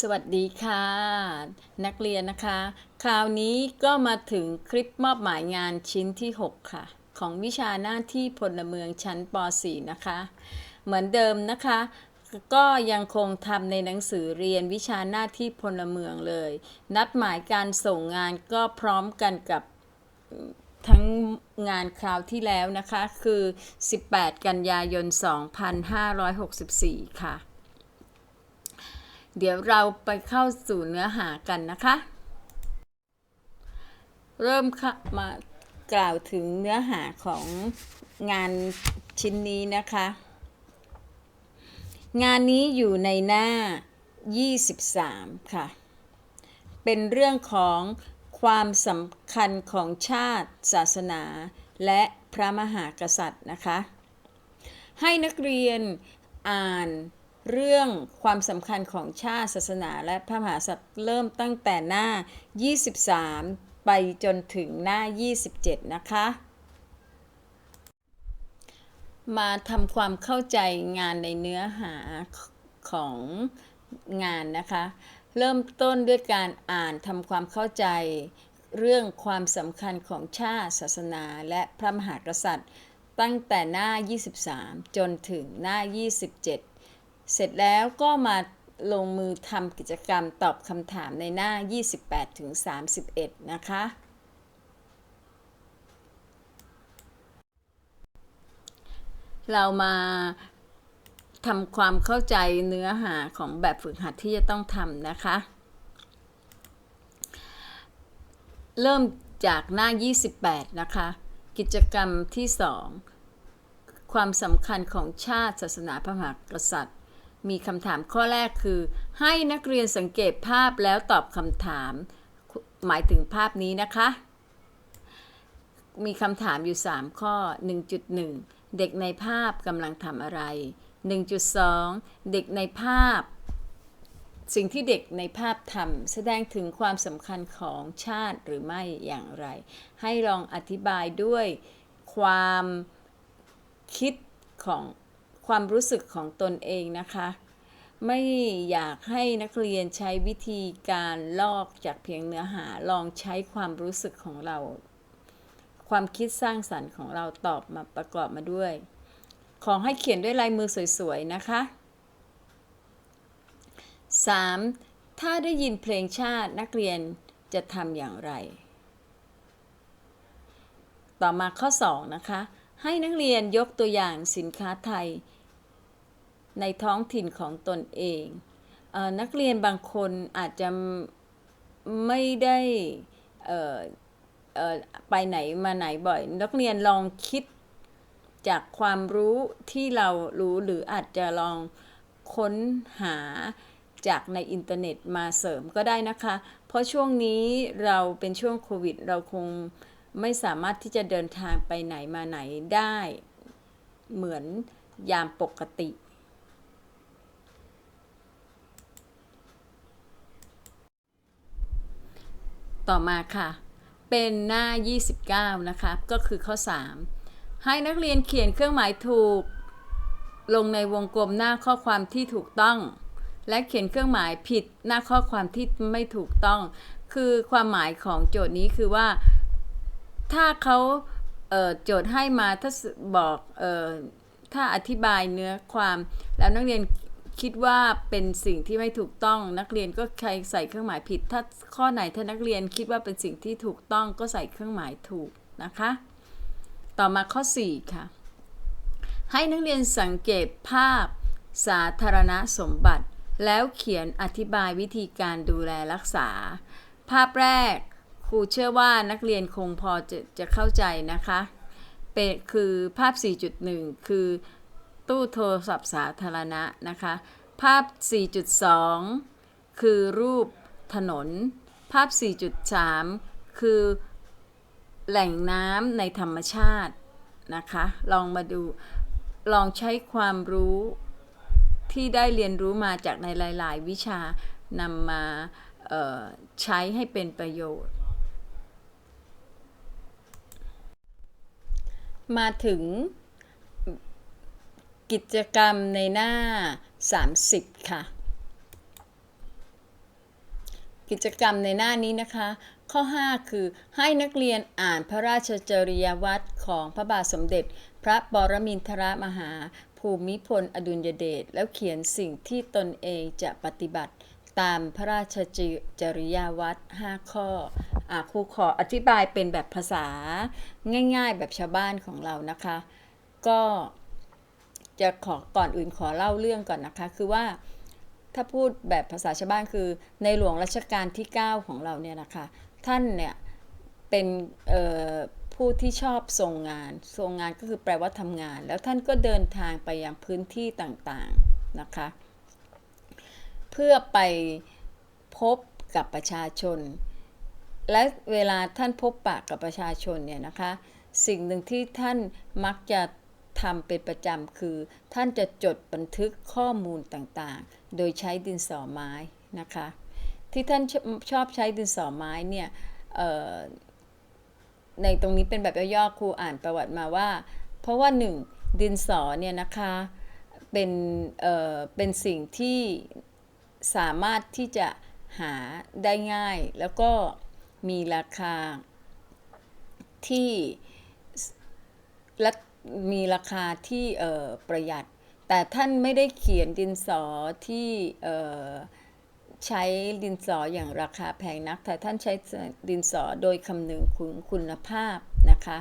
สวัสดีค่ะ นักเรียนนะคะ คราวนี้ก็มาถึงคลิปมอบหมายงานชิ้นที่ 6 ค่ะ ของวิชาหน้าที่พลเมืองชั้นป .4 นะคะ เหมือนเดิมนะคะ ก็ยังคงทำในหนังสือเรียนวิชาหน้าที่พลเมืองเลย นัดหมายการส่งงานก็พร้อมกันกับทั้งงานคราวที่แล้วนะคะ คือ 18 กันยายน 2564 ค่ะ เดี๋ยวเราไปเข้าสู่เนื้อหากันนะคะ เริ่มมากล่าวถึงเนื้อหาของงานชิ้นนี้นะคะ งานนี้อยู่ในหน้า 23 ค่ะ เป็นเรื่องของความสำคัญของชาติ ศาสนา และพระมหากษัตริย์นะคะ ให้นักเรียนอ่าน เรื่องความสำคัญของชาติศาสนาและพระมหากษัตริย์เริ่มตั้งแต่หน้า 23 ไปจนถึงหน้า 27 นะคะ มาทำความเข้าใจงานในเนื้อหาของงานนะคะ เริ่มต้นด้วยการอ่านทำความเข้าใจเรื่องความสำคัญของชาติศาสนาและพระมหากษัตริย์ ตั้งแต่หน้า 23 จนถึงหน้า 27 เสร็จแล้วก็มาลงมือทำกิจกรรมตอบคำถามในหน้า 28ถึง31นะคะ เรามาทำความเข้าใจเนื้อหาของแบบฝึกหัดที่จะต้องทำนะคะ เริ่มจากหน้า 28 นะคะ กิจกรรมที่ 2 ความสำคัญของชาติศาสนาพระมหากษัตริย์ มีคำถามข้อแรกคือ ให้นักเรียนสังเกตภาพแล้วตอบคำถาม หมายถึงภาพนี้นะคะ มีคำถามอยู่ 3 ข้อ 1.1 เด็กในภาพกำลังทำอะไร 1.2 เด็กในภาพ สิ่งที่เด็กในภาพทำแสดงถึงความสำคัญของชาติหรือไม่อย่างไร ให้ลองอธิบายด้วยความคิดของ ความรู้สึกของตนเองนะคะ ไม่อยากให้นักเรียนใช้วิธีการลอกจากเพียงเนื้อหาลองใช้ความรู้สึกของเรา ความคิดสร้างสรรค์ของเราตอบมาประกอบมาด้วย ขอให้เขียนด้วยลายมือสวยๆนะคะ 3. ถ้าได้ยินเพลงชาตินักเรียนจะทำอย่างไร ต่อมาข้อ 2 นะคะ ให้นักเรียนยกตัวอย่างสินค้าไทย ในท้องถิ่นของตนเองเออนักเรียนบางคนอาจจะไม่ได้ไปไหนมาไหนบ่อย นักเรียนลองคิดจากความรู้ที่เรารู้หรืออาจจะลองค้นหาจากในอินเทอร์เน็ตมาเสริมก็ได้นะคะ เพราะช่วงนี้เราเป็นช่วงโควิด เราคงไม่สามารถที่จะเดินทางไปไหนมาไหนได้ เหมือนยามปกติ ต่อมาค่ะ เป็นหน้า 29 นะคะ ก็คือข้อ 3 ให้นักเรียนเขียนเครื่องหมายถูก ลงในวงกลมหน้าข้อความที่ถูกต้อง และเขียนเครื่องหมายผิดหน้าข้อความที่ไม่ถูกต้อง คือความหมายของโจทย์นี้คือว่า ถ้าเขาเโจทย์ให้มาถ้าบอกออถ้าอธิบายเนื้อความแล้วนักเรียน คิดว่าเป็นสิ่งที่ไม่ถูกต้องนักเรียนก็ใครใส่เครื่องหมายผิด ถ้าข้อไหนถ้านักเรียนคิดว่าเป็นสิ่งที่ถูกต้องก็ใส่เครื่องหมายถูกนะคะ ต่อมาข้อ 4 ค่ะ ให้นักเรียนสังเกตภาพสาธารณสมบัติ แล้วเขียนอธิบายวิธีการดูแลรักษา ภาพแรกครูเชื่อว่านักเรียนคงพอจะจะเข้าใจนะคะเป็นคือภาพ 4.1 คือ ตู้โทรศัพท์สาธารณะนะคะ ภาพ 4.2 คือรูปถนน ภาพ 4.3 คือแหล่งน้ำในธรรมชาตินะคะ ลองมาดู ลองใช้ความรู้ที่ได้เรียนรู้มาจากในหลาย ๆ วิชานำมาใช้ให้เป็นประโยชน์ มาถึง กิจกรรมในหน้า 30 ค่ะ กิจกรรมในหน้านี้นะคะ ข้อ 5 คือให้นักเรียนอ่านพระราชจริยวัตรของพระบาทสมเด็จ พระปรมินทรมหาภูมิพลอดุลยเดชแล้วเขียนสิ่งที่ตนเองจะปฏิบัติตามพระราชจริยวัตร5ข้ออครูขออธิบายเป็นแบบภาษาง่ายๆแบบชาวบ้านของเรานะคะ ก็ จะขอก่อนอื่นขอเล่าเรื่องก่อนนะคะ คือว่าถ้าพูดแบบภาษาชาวบ้านคือในหลวงรัชกาลที่ 9 ของเราเนี่ยนะคะ ท่านเนี่ยเป็นผู้ที่ชอบทรงงาน ทรงงานก็คือแปลว่าทำงาน แล้วท่านก็เดินทางไปยังพื้นที่ต่างๆนะคะ เพื่อไปพบกับประชาชน และเวลาท่านพบปะกับประชาชนเนี่ยนะคะ สิ่งหนึ่งที่ท่านมักจะ ทำเป็นประจำคือ ท่านจะจดบันทึกข้อมูลต่างๆ โดยใช้ดินสอไม้นะคะ ที่ท่านชชอบใช้ดินสอไม้เนี่ยในตรงนี้เป็นแบบย่อๆครูอ่านประวัติมาว่า เพราะว่าหนึ่งดินสอเนี่ยนะคะเป็นเอ่อเป็นสิ่งที่สามารถที่จะหาได้ง่าย แล้วก็มีราคาที่และ มีราคาที่ประหยัด แต่ท่านไม่ได้เขียนดินสอที่เอ่ใช้ดินสออย่างราคาแพงนัก แต่ท่านใช้ดินสอโดยคำนึงคุณคุณภาพนะคะ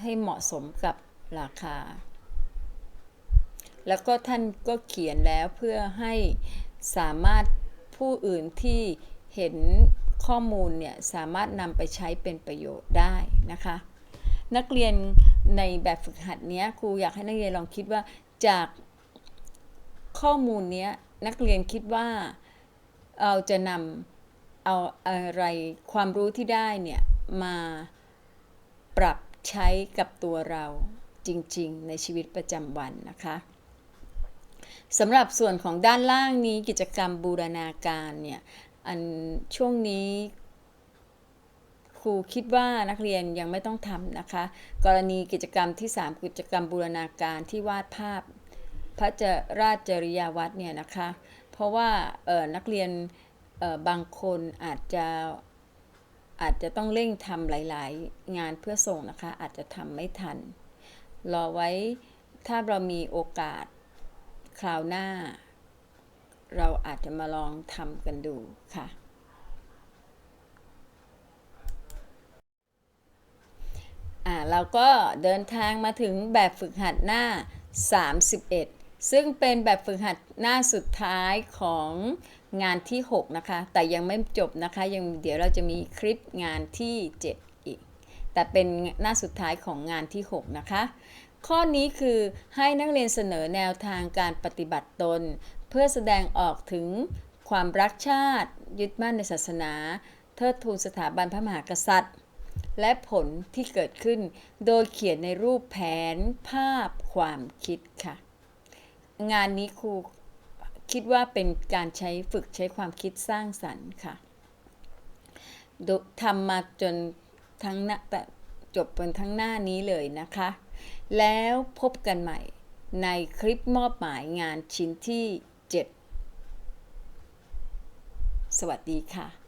ให้เหมาะสมกับราคา แล้วก็ท่านก็เขียนแล้วเพื่อให้สามารถผู้อื่นที่เห็นข้อมูลเนี่ยสามารถนำไปใช้เป็นประโยชน์ได้นะคะ นักเรียน ในแบบฝึกหัดเนี้ยครูอยากให้นักเรียนลองคิดว่าจากข้อมูลเนี้ยนักเรียนคิดว่าเราจะนำเอาอะไรความรู้ที่ได้เนี่ยมาปรับใช้กับตัวเราจริง ๆ ในชีวิตประจำวันนะคะสำหรับส่วนของด้านล่างนี้กิจกรรมบูรณาการเนี่ยอันช่วงนี้ ครูคิดว่านักเรียนยังไม่ต้องทำนะคะ กรณีกิจกรรมที่ 3 กิจกรรมบูรณาการที่วาดภาพ พระเจราชจริยวัตรเนี่ยนะคะ เพราะว่านักเรียนบางคนอาจจะอาจจะต้องเร่งทำหลาย ๆ งานเพื่อส่งนะคะ อาจจะทำไม่ทัน รอไว้ถ้าเรามีโอกาสคราวหน้า เราอาจจะมาลองทำกันดูค่ะ อ่าเราก็เดินทางมาถึงแบบฝึกหัดหน้า 31 ซึ่งเป็นแบบฝึกหัดหน้าสุดท้ายของงานที่ 6 นะคะ แต่ยังไม่จบนะคะ ยังเดี๋ยวเราจะมีคลิปงานที่ 7 อีก แต่เป็นหน้าสุดท้ายของงานที่ 6 นะคะ ข้อนี้คือให้นักเรียนเสนอแนวทางการปฏิบัติตน เพื่อแสดงออกถึงความรักชาติ ยึดมั่นในศาสนา เทิดทูนสถาบันพระมหากษัตริย์ และผลที่เกิดขึ้น โดยเขียนในรูปแผนภาพความคิดค่ะ งานนี้ครูคิดว่าเป็นการใช้ฝึกใช้ความคิดสร้างสรรค์ค่ะทำมาจนทั้งหน้าจบเป็นทั้งหน้านี้เลยนะคะ แล้วพบกันใหม่ในคลิปมอบหมายงานชิ้นที่ 7 สวัสดีค่ะ